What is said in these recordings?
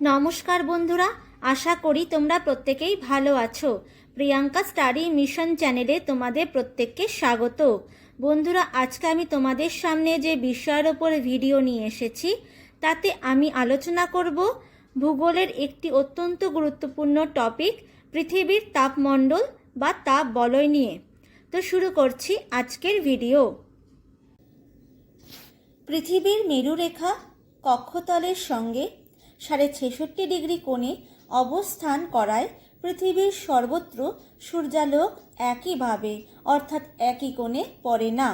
নমস্কার বন্ধুরা, আশা করি তোমরা প্রত্যেকেই ভালো আছো। প্রিয়াঙ্কা স্টাডি মিশন চ্যানেলে তোমাদের প্রত্যেককে স্বাগত। বন্ধুরা, আজকে আমি তোমাদের সামনে যে বিষয়ের ওপর ভিডিও নিয়ে এসেছি, তাতে আমি আলোচনা করব ভূগোলের একটি অত্যন্ত গুরুত্বপূর্ণ টপিক, পৃথিবীর তাপমণ্ডল বা তাপ বলয় নিয়ে। তো শুরু করছি আজকের ভিডিও। পৃথিবীর মেরুরেখা কক্ষতলের সঙ্গে সাড়ে ছেষট্টি ডিগ্রি কোণে অবস্থান করায় পৃথিবীর সর্বত্র সূর্যালোক একইভাবে, অর্থাৎ একই কোণে পড়ে না।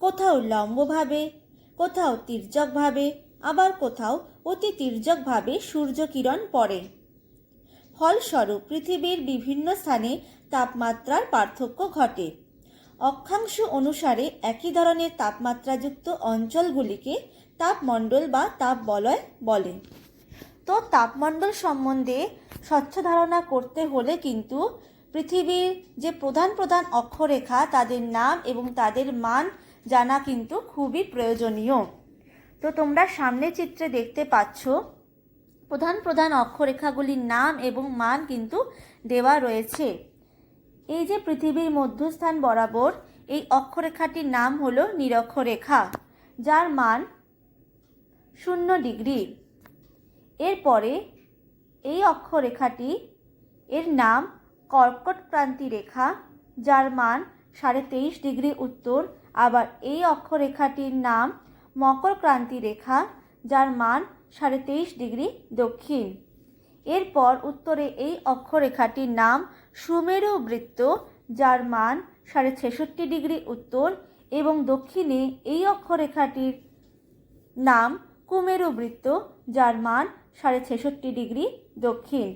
কোথাও লম্বভাবে, কোথাও তির্যকভাবে, আবার কোথাও অতি তির্যকভাবে সূর্যকিরণ পড়ে। ফলস্বরূপ পৃথিবীর বিভিন্ন স্থানে তাপমাত্রার পার্থক্য ঘটে। অক্ষাংশ অনুসারে একই ধরনের তাপমাত্রাযুক্ত অঞ্চলগুলিকে তাপমণ্ডল বা তাপবলয় বলে। তো তাপমণ্ডল সম্বন্ধে স্বচ্ছ ধারণা করতে হলে কিন্তু পৃথিবীর যে প্রধান প্রধান অক্ষরেখা, তাদের নাম এবং তাদের মান জানা কিন্তু খুবই প্রয়োজনীয়। তো তোমরা সামনে চিত্রে দেখতে পাচ্ছ, প্রধান প্রধান অক্ষরেখাগুলির নাম এবং মান কিন্তু দেওয়া রয়েছে। এই যে পৃথিবীর মধ্যস্থান বরাবর এই অক্ষরেখাটির নাম হলো নিরক্ষরেখা, যার মান শূন্য ডিগ্রি। এরপরে এই অক্ষরেখাটি এর নাম কর্কট ক্রান্তি রেখা, যার মান সাড়ে তেইশ ডিগ্রি উত্তর। আবার এই অক্ষরেখাটির নাম মকর ক্রান্তি রেখা, যার মান সাড়ে তেইশ ডিগ্রি দক্ষিণ। এরপর উত্তরে এই অক্ষরেখাটির নাম সুমেরু বৃত্ত, যার মান সাড়ে ছেষট্টি ডিগ্রি উত্তর। এবং দক্ষিণে এই অক্ষরেখাটির নাম কুমেরু বৃত্ত, যার মান সাড়ে ছেষট্টি ডিগ্রি দক্ষিণ।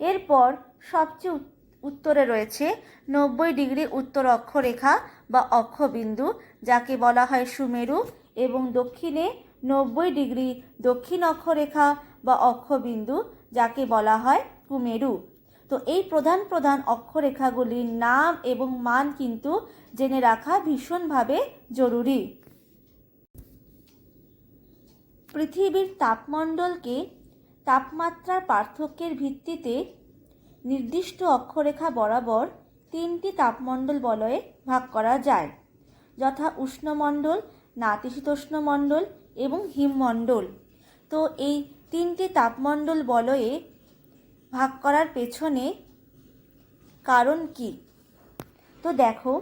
এরপর সবচেয়ে উত্তরে রয়েছে নব্বই ডিগ্রি উত্তর অক্ষরেখা বা অক্ষবিন্দু, যাকে বলা হয় সুমেরু, এবং দক্ষিণে নব্বই ডিগ্রি দক্ষিণ অক্ষরেখা বা অক্ষবিন্দু, যাকে বলা হয় কুমেরু। তো এই প্রধান প্রধান অক্ষরেখাগুলির নাম এবং মান কিন্তু জেনে রাখা ভীষণভাবে জরুরি। পৃথিবীর তাপমণ্ডলকে তাপমাত্রার পার্থক্যের ভিত্তিতে নির্দিষ্ট অক্ষরেখা বরাবর তিনটি তাপমণ্ডল বলয়ে ভাগ করা যায়, যথা উষ্ণমণ্ডল, নাতিশীতোষ্ণমণ্ডল এবং হিমমণ্ডল। তো এই তিনটি তাপমণ্ডল বলয়ে ভাগ করার পেছনে কারণ কি? তো দেখো,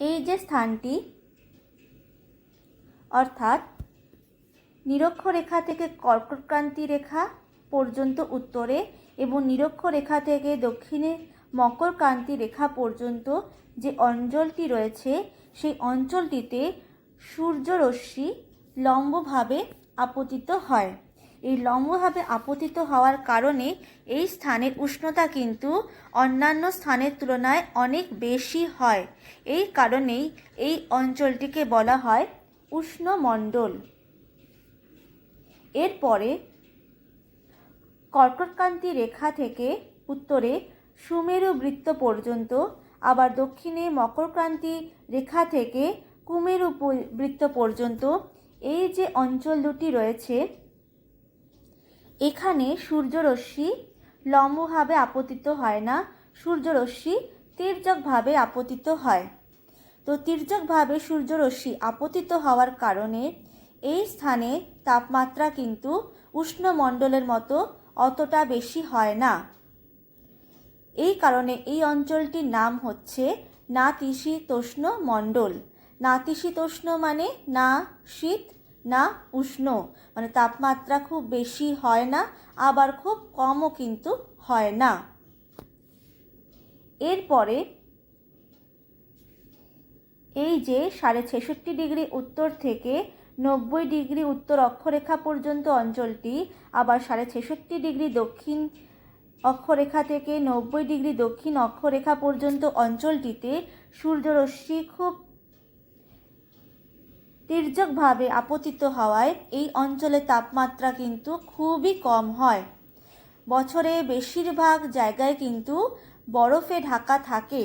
এই যে স্থানটি, অর্থাৎ নিরক্ষরেখা থেকে কর্কটক্রান্তি রেখা পর্যন্ত উত্তরে এবং নিরক্ষরেখা থেকে দক্ষিণে মকরক্রান্তি রেখা পর্যন্ত যে অঞ্চলটি রয়েছে, সেই অঞ্চলটিতে সূর্যরশ্মি লম্বভাবে আপতিত হয়। এই লম্বভাবে আপতিত হওয়ার কারণে এই স্থানের উষ্ণতা কিন্তু অন্যান্য স্থানের তুলনায় অনেক বেশি হয়। এই কারণেই এই অঞ্চলটিকে বলা হয় উষ্ণমণ্ডল। এরপরে কর্কটকান্তি রেখা থেকে উত্তরে সুমেরু বৃত্ত পর্যন্ত, আবার দক্ষিণে মকরক্রান্তি রেখা থেকে কুমেরু বৃত্ত পর্যন্ত, এই যে অঞ্চল দুটি রয়েছে, এখানে সূর্যরশ্মি লম্বভাবে আপতিত হয় না। সূর্যরশ্মি তির্যকভাবে আপতিত হয়। তো তির্যকভাবে সূর্যরশ্মি আপতিত হওয়ার কারণে এই স্থানে তাপমাত্রা কিন্তু উষ্ণমণ্ডলের মতো অতটা বেশি হয় না। এই কারণে এই অঞ্চলটির নাম হচ্ছে নাতিশীতোষ্ণ মণ্ডল নাতিশীতোষ্ণ মানে না শীত, না উষ্ণ। মানে তাপমাত্রা খুব বেশি হয় না, আবার খুব কমও কিন্তু হয় না। এরপরে এই যে সাড়ে ছেষট্টি ডিগ্রি উত্তর থেকে নব্বই ডিগ্রি উত্তর অক্ষরেখা পর্যন্ত অঞ্চলটি, আবার সাড়ে ছেষট্টি ডিগ্রি দক্ষিণ অক্ষরেখা থেকে নব্বই ডিগ্রি দক্ষিণ অক্ষরেখা পর্যন্ত অঞ্চলটিতে সূর্যরশ্মি খুব তির্যকভাবে আপতিত হওয়ায় এই অঞ্চলের তাপমাত্রা কিন্তু খুবই কম হয়। বছরে বেশিরভাগ জায়গায় কিন্তু বরফে ঢাকা থাকে।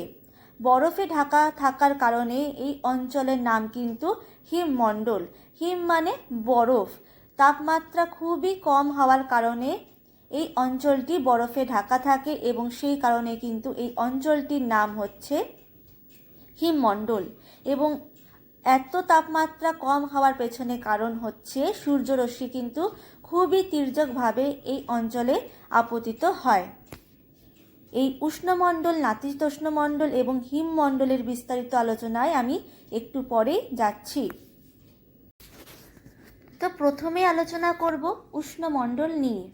বরফে ঢাকা থাকার কারণে এই অঞ্চলের নাম কিন্তু হিমমণ্ডল। হিম মানে বরফ। তাপমাত্রা খুবই কম হওয়ার কারণে এই অঞ্চলটি বরফে ঢাকা থাকে এবং সেই কারণে কিন্তু এই অঞ্চলটির নাম হচ্ছে হিমমণ্ডল এবং এত তাপমাত্রা কম হওয়ার পেছনে কারণ হচ্ছে সূর্যরশ্মি কিন্তু খুবই তির্যকভাবে এই অঞ্চলে আপতিত হয়। এই উষ্ণমণ্ডল, নাতিশীতোষ্ণমণ্ডল এবং হিমমণ্ডলের বিস্তারিত আলোচনায় আমি একটু পরে যাচ্ছি। তো প্রথমে আলোচনা করব উষ্ণমণ্ডল নিয়ে।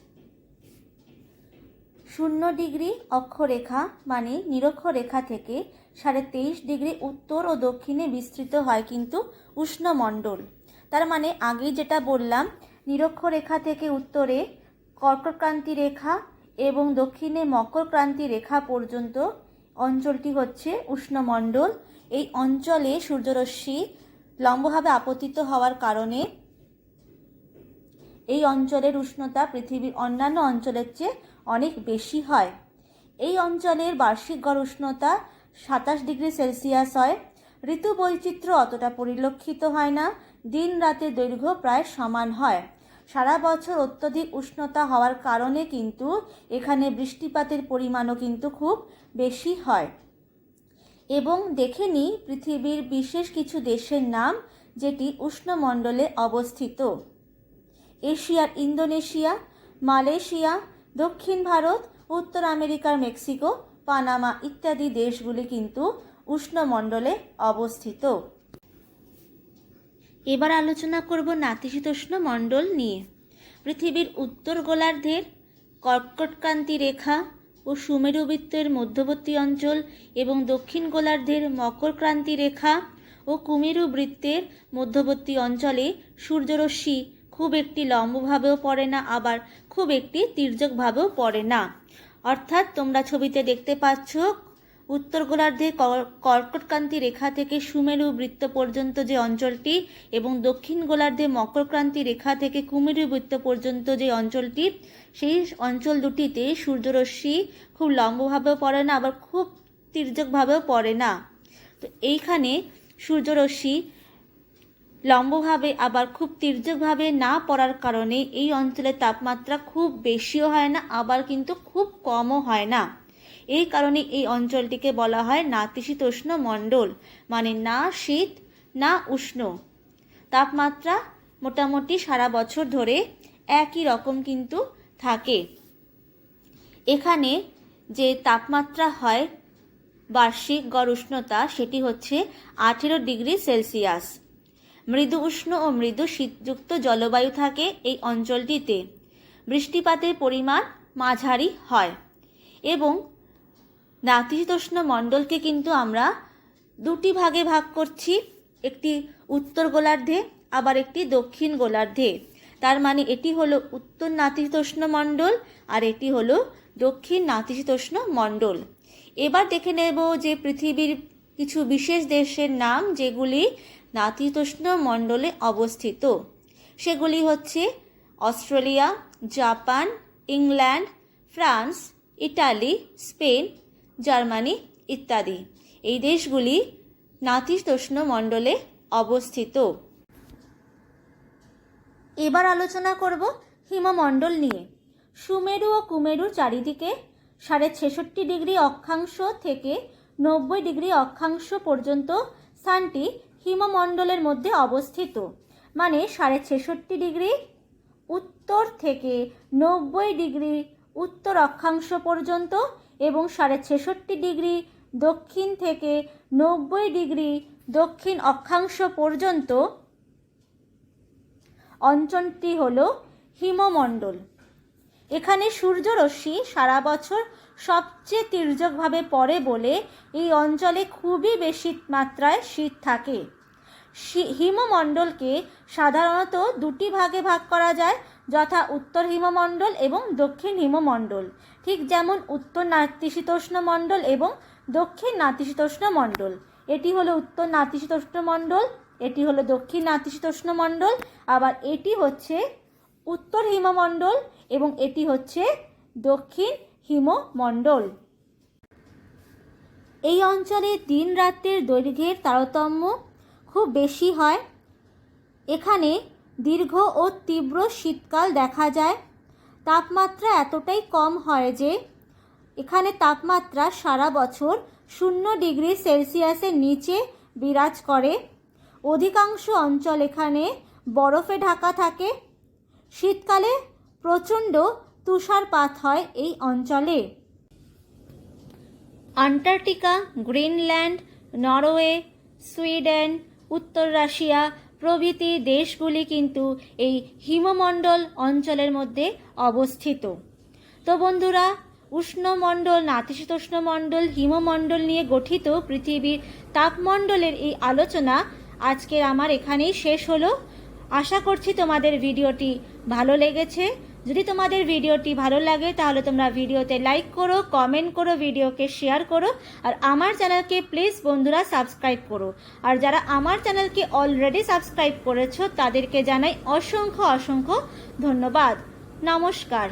শূন্য ডিগ্রি অক্ষরেখা মানে নিরক্ষরেখা থেকে সাড়ে তেইশ ডিগ্রি উত্তর ও দক্ষিণে বিস্তৃত হয় কিন্তু উষ্ণমণ্ডল। তার মানে আগে যেটা বললাম, নিরক্ষরেখা থেকে উত্তরে কর্কটক্রান্তি রেখা এবং দক্ষিণে মকরক্রান্তি রেখা পর্যন্ত অঞ্চলটি হচ্ছে উষ্ণমণ্ডল। এই অঞ্চলে সূর্যরশ্মি লম্বভাবে আপতিত হওয়ার কারণে এই অঞ্চলের উষ্ণতা পৃথিবীর অন্যান্য অঞ্চলের চেয়ে অনেক বেশি হয়। এই অঞ্চলের বার্ষিক গড় উষ্ণতা সাতাশ ডিগ্রি সেলসিয়াস হয়। ঋতু বৈচিত্র্য অতটা পরিলক্ষিত হয় না। দিন রাতের দৈর্ঘ্য প্রায় সমান হয়। সারা বছর অত্যধিক উষ্ণতা হওয়ার কারণে কিন্তু এখানে বৃষ্টিপাতের পরিমাণও কিন্তু খুব বেশি হয়। এবং দেখে নিই পৃথিবীর বিশেষ কিছু দেশের নাম যেটি উষ্ণমণ্ডলে অবস্থিত। এশিয়ার ইন্দোনেশিয়া, মালয়েশিয়া, দক্ষিণ ভারত, উত্তর আমেরিকার মেক্সিকো, পানামা ইত্যাদি দেশগুলি কিন্তু উষ্ণমণ্ডলে অবস্থিত। এবার আলোচনা করব নাতিশীতোষ্ণ মণ্ডল নিয়ে। পৃথিবীর উত্তর গোলার্ধের কর্কটক্রান্তি রেখা ও সুমেরু বৃত্তের মধ্যবর্তী অঞ্চল এবং দক্ষিণ গোলার্ধের মকরক্রান্তি রেখা ও কুমেরু বৃত্তের মধ্যবর্তী অঞ্চলে সূর্যরশ্মি খুব একটি লম্বভাবেও পড়ে না, আবার খুব একটি তির্যকভাবেও পড়ে না। অর্থাৎ তোমরা ছবিতে দেখতে পাচ্ছ উত্তর গোলার্ধে কর্কটক্রান্তি রেখা থেকে সুমেরু বৃত্ত পর্যন্ত যে অঞ্চলটি এবং দক্ষিণ গোলার্ধে মকরক্রান্তি রেখা থেকে কুমেরু বৃত্ত পর্যন্ত যে অঞ্চলটি, সেই অঞ্চল দুটিতে সূর্যরশ্মি খুব লম্বভাবেও পড়ে না, আবার খুব তির্যকভাবেও পড়ে না। তো এইখানে সূর্যরশ্মি লম্বভাবে, আবার খুব তির্যকভাবে না পড়ার কারণে এই অঞ্চলের তাপমাত্রা খুব বেশিও হয় না, আবার কিন্তু খুব কমও হয় না। এই কারণে এই অঞ্চলটিকে বলা হয় নাতিশীতোষ্ণ মণ্ডল মানে না শীত, না উষ্ণ। তাপমাত্রা মোটামুটি সারা বছর ধরে একই রকম কিন্তু থাকে। এখানে যে তাপমাত্রা হয়, বার্ষিক গড় উষ্ণতা, সেটি হচ্ছে আঠেরো ডিগ্রি সেলসিয়াস। মৃদু উষ্ণ ও মৃদু শীতযুক্ত জলবায়ু থাকে এই অঞ্চলটিতে। বৃষ্টিপাতের পরিমাণ মাঝারি হয় এবং নাতিশীতোষ্ণ মণ্ডলকে কিন্তু আমরা দুটি ভাগে ভাগ করছি। একটি উত্তর গোলার্ধে, আবার একটি দক্ষিণ গোলার্ধে। তার মানে এটি হলো উত্তর নাতিশীতোষ্ণ মণ্ডল আর এটি হলো দক্ষিণ নাতিশীতোষ্ণ মণ্ডল এবার দেখে নেব যে পৃথিবীর কিছু বিশেষ দেশের নাম যেগুলি নাতিশীতোষ্ণ মণ্ডলে অবস্থিত। সেগুলি হচ্ছে Australia, Japan, England, France, Italy, Spain Germany ইত্যাদি। এই দেশগুলি নাতিশীতোষ্ণ মণ্ডলে অবস্থিত। এবার আলোচনা করব হিমমণ্ডল নিয়ে। সুমেরু ও কুমেরুর চারিদিকে সাড়ে ছেষট্টি ডিগ্রি অক্ষাংশ থেকে নব্বই ডিগ্রি অক্ষাংশ পর্যন্ত স্থানটি হিমমণ্ডলের মধ্যে অবস্থিত। মানে সাড়ে ছেষট্টি ডিগ্রি উত্তর থেকে নব্বই ডিগ্রি উত্তর অক্ষাংশ পর্যন্ত এবং সাড়ে ছেষট্টি ডিগ্রি দক্ষিণ থেকে নব্বই ডিগ্রি দক্ষিণ অক্ষাংশ পর্যন্ত অঞ্চলটি হল হিমমণ্ডল। এখানে সূর্যরশ্মি সারা বছর সবচেয়ে তির্যকভাবে পড়ে বলে এই অঞ্চলে খুবই বেশি মাত্রায় শীত থাকে। হিমমণ্ডলকে সাধারণত দুটি ভাগে ভাগ করা যায়, যথা উত্তর হিমমণ্ডল এবং দক্ষিণ হিমমণ্ডল। ঠিক যেমন উত্তর নাতিশীতোষ্ণ মণ্ডল এবং দক্ষিণ নাতিশীতোষ্ণ মণ্ডল। এটি হলো উত্তর নাতিশীতোষ্ণ মণ্ডল, এটি হলো দক্ষিণ নাতিশীতোষ্ণ মণ্ডল, আবার এটি হচ্ছে উত্তর হিমমণ্ডল এবং এটি হচ্ছে দক্ষিণ হিমমণ্ডল। এই অঞ্চলে দিন রাত্রের দৈর্ঘ্যের তারতম্য খুব বেশি হয়। এখানে দীর্ঘ ও তীব্র শীতকাল দেখা যায়। তাপমাত্রা এতটাই কম হয় যে এখানে তাপমাত্রা সারা বছর শূন্য ডিগ্রি সেলসিয়াসের নিচে বিরাজ করে। অধিকাংশ অঞ্চল এখানে বরফে ঢাকা থাকে। শীতকালে প্রচণ্ড তুষারপাত হয় এই অঞ্চলে। আন্টার্কটিকা, গ্রিনল্যান্ড, নরওয়ে, সুইডেন, উত্তর রাশিয়া প্রভৃতি দেশগুলি কিন্তু এই হিমমণ্ডল অঞ্চলের মধ্যে অবস্থিত। তো বন্ধুরা, উষ্ণমণ্ডল, নাতিশীতোষ্ণমণ্ডল, হিমমণ্ডল নিয়ে গঠিত পৃথিবীর তাপমণ্ডলের এই আলোচনা আজকের আমার এখানেই শেষ হলো। আশা করছি তোমাদের ভিডিওটি ভালো লেগেছে। যদি তোমাদের ভিডিওটি ভালো লাগে, তাহলে তোমরা ভিডিওতে লাইক করো কমেন্ট করো, ভিডিওকে শেয়ার করো, আর আমার চ্যানেলকে প্লিজ বন্ধুরা সাবস্ক্রাইব করো। আর যারা আমার চ্যানেলকে অলরেডি সাবস্ক্রাইব করেছ, তাদেরকে জানাই অসংখ্য অসংখ্য ধন্যবাদ। নমস্কার।